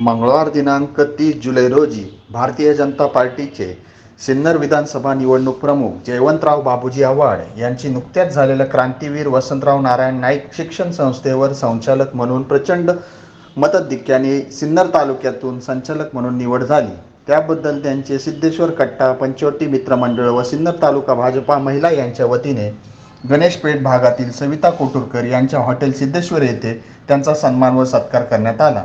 मंगळवार दिनांक तीस जुलै रोजी भारतीय जनता पार्टीचे सिन्नर विधानसभा निवडणूक प्रमुख जयवंतराव बाबूजी आव्हाड यांची नुकत्याच झालेल्या क्रांतीवीर वसंतराव नारायण नाईक शिक्षण संस्थेवर संचालक म्हणून प्रचंड मतधिक्याने सिन्नर तालुक्यातून संचालक म्हणून निवड झाली. त्याबद्दल त्यांचे सिद्धेश्वर कट्टा पंचवटी मित्रमंडळ व सिन्नर तालुका भाजपा महिला यांच्या वतीने गणेशपेठ भागातील सविता कोटुरकर यांच्या हॉटेल सिद्धेश्वर येथे त्यांचा सन्मान व सत्कार करण्यात आला.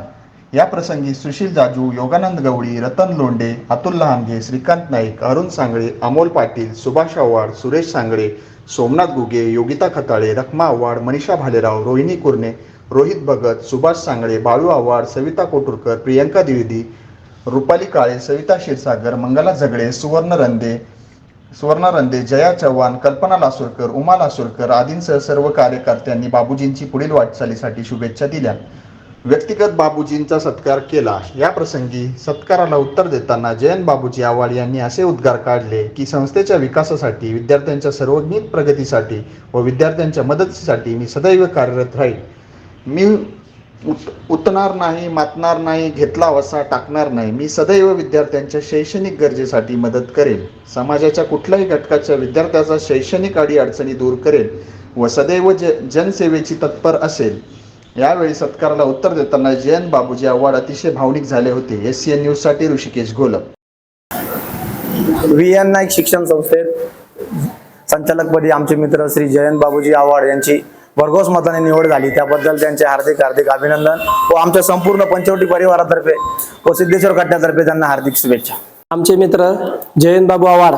या प्रसंगी सुशील जाजू योगानंद गवळी रतन लोंडे अतुल लहानगे श्रीकांत नाईक अरुण सांगळे अमोल पाटील सुभाष आव्हाड सुरेश सांगळे सोमनाथ गुगे योगिता खताळे रखमा आव्हाड मनीषा भालेराव रोहिणी कुर्णे रोहित भगत सुभाष सांगळे बाळू आव्हाड सविता कोटुरकर प्रियंका द्विवेदी रुपाली काळे सविता क्षीरसागर मंगला झगडे सुवर्ण रंदे सुवर्णा रंदे जया चव्हाण कल्पना लासूरकर उमा लासूरकर आदींसह सर्व कार्यकर्त्यांनी बाबूजींची पुढील वाटचालीसाठी शुभेच्छा दिल्या. व्यक्तिगत बाबूजींचा सत्कार केला. या प्रसंगी सत्काराला उत्तर देताना जयंत बाबूजी आव्हाड यांनी असे उद्गार काढले की संस्थेच्या विकासासाठी विद्यार्थ्यांच्या सर्वांगीण प्रगतीसाठी व विद्यार्थ्यांच्या मदतीसाठी मी सदैव कार्यरत राहील. मी उत उतणार नाही मातणार नाही घेतला वसा टाकणार नाही. मी सदैव विद्यार्थ्यांच्या शैक्षणिक गरजेसाठी मदत करेल समाजाच्या कुठल्याही घटकाच्या विद्यार्थ्याचा शैक्षणिक अडीअडचणी दूर करेल व सदैव ज जनसेवेची तत्पर असेल. यावेळी सत्काराला उत्तर देताना जयंत बाबूजी आव्हाड अतिशय भावनिक झाले होते. एस सी एन न्यूजसाठी ऋषिकेश गोलप व्ही एन नाईक शिक्षण संस्थेत संचालकपदी आमचे मित्र श्री जयंत बाबूजी आव्हाड यांची भरघोस मताने निवड झाली. त्याबद्दल त्यांचे हार्दिक हार्दिक अभिनंदन व आमच्या संपूर्ण पंचवटी परिवारातर्फे व सिद्धेश्वर कट्ट्यातर्फे त्यांना हार्दिक शुभेच्छा. आमचे मित्र जयंत बाबू आव्हाड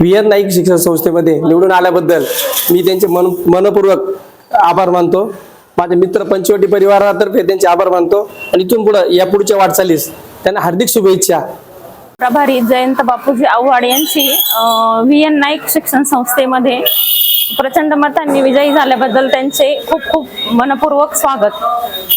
व्ही एन नाईक शिक्षण संस्थेमध्ये निवडून आल्याबद्दल मी त्यांचे मन मनपूर्वक आभार मानतो. माझे मित्र पंचवटी परिवारातर्फे त्यांचे आभार मानतो. आणि इथून पुढे या पुढच्या वाटचालीस त्यांना हार्दिक शुभेच्छा. प्रभारी जयंत बापूजी आव्हाड यांची व्ही एन नाईक शिक्षण संस्थेमध्ये प्रचंड मतांनी विजयी झाल्याबद्दल त्यांचे खूप खूप मनपूर्वक स्वागत.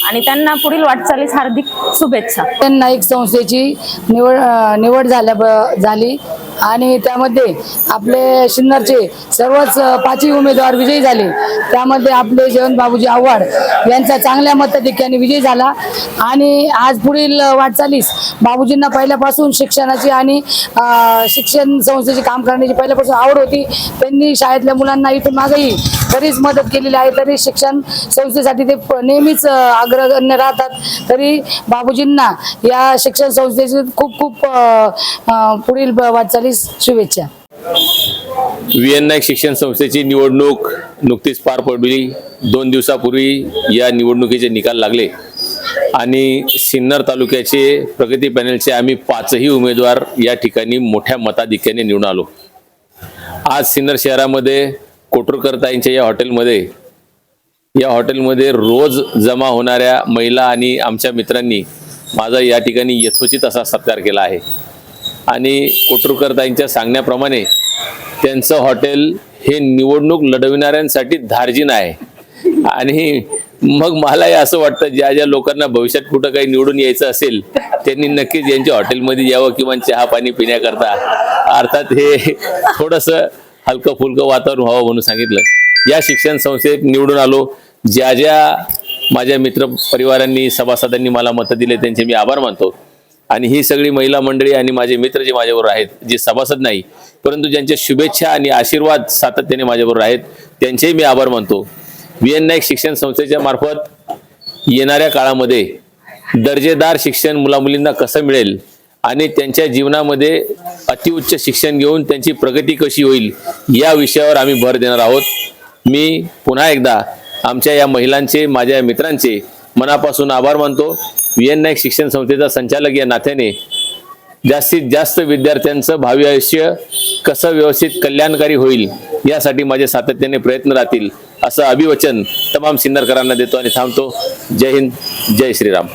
आणि त्यांना पुढील वाटचालीस हार्दिक शुभेच्छा. एन नाईक संस्थेची निवड निवड झाल्या ब- झाली. आणि त्यामध्ये आपले सिन्नरचे सर्वच पाचही उमेदवार विजयी झाले. त्यामध्ये आपले जयंत बाबूजी आव्हाड यांचा चांगल्या मताधिक्याने विजय झाला. आणि आज पुढील वाटचालीस बाबूजींना पहिल्यापासून शिक्षणाची आणि शिक्षण संस्थेचे काम करण्याची पहिल्यापासून आवड होती. त्यांनी शाळेतल्या मुलांना इथून मागेही बरीच मदत केलेली आहे. तरी शिक्षण संस्थेसाठी ते प- नेहमीच अग्रगण्य राहतात. तरी बाबूजींना या शिक्षण संस्थेची खूप खूप पुढील वाटचालीस शुभेच्छा. विएन्ना शिक्षण संस्थेची निवडणूक नुकतीच पार पडली. दोन दिवसापूर्वी या निवडणुकीचे निकाल लागले. आणि सिन्नर तालुक्याचे प्रगती पॅनलचे आम्ही पाचही उमेदवार या ठिकाणी मोठ्या मताधिक्याने निवडून आलो. आज सिन्नर शहरामध्ये कोटरकरताईंच्या या हॉटेलमध्ये या हॉटेलमध्ये रोज जमा होणाऱ्या महिला आणि आमच्या मित्रांनी माझा या ठिकाणी यथोचित असा सत्कार केला आहे. आणि कोटरकरताईंच्या सांगण्याप्रमाणे त्यांचं हॉटेल हे निवडणूक लढविणाऱ्यांसाठी धार्जिन आहे. आणि मग मलाही असं वाटतं ज्या ज्या लोकांना भविष्यात कुठं काही निवडून यायचं असेल त्यांनी नक्कीच यांच्या हॉटेलमध्ये यावं किंवा चहा पाणी पिण्याकरता. अर्थात हे थोडंसं हलकं फुलकं वातावरण व्हावं म्हणून सांगितलं. या शिक्षण संस्थेत निवडून आलो. ज्या ज्या माझ्या मित्र परिवारांनी सभासदांनी मला मतं दिले त्यांचे मी आभार मानतो. आणि ही सगळी महिला मंडळी आणि माझे मित्र जे माझ्याबरोबर आहेत जे सभासद नाही परंतु ज्यांच्या शुभेच्छा आणि आशीर्वाद सातत्याने माझ्याबरोबर आहेत त्यांचेही मी आभार मानतो. व्ही एन नाईक शिक्षण संस्थेच्या मार्फत येणाऱ्या काळामध्ये दर्जेदार शिक्षण मुलामुलींना कसं मिळेल आणि त्यांच्या जीवनामध्ये अतिउच्च शिक्षण घेऊन त्यांची प्रगती कशी होईल या विषयावर आम्ही भर देणार आहोत. मी पुन्हा एकदा आमच्या या महिलांचे माझ्या मित्रांचे मनापासून आभार मानतो. व्हीएन नाईक शिक्षण संस्थेचा संचालक या नात्याने जास्तीत जास्त विद्यार्थ्यांचं भावी आयुष्य कसं व्यवस्थित कल्याणकारी होईल यासाठी माझे सातत्याने प्रयत्न राहतील असं अभिवचन तमाम सिन्नरकरांना देतो आणि थांबतो. जय हिंद जय श्रीराम.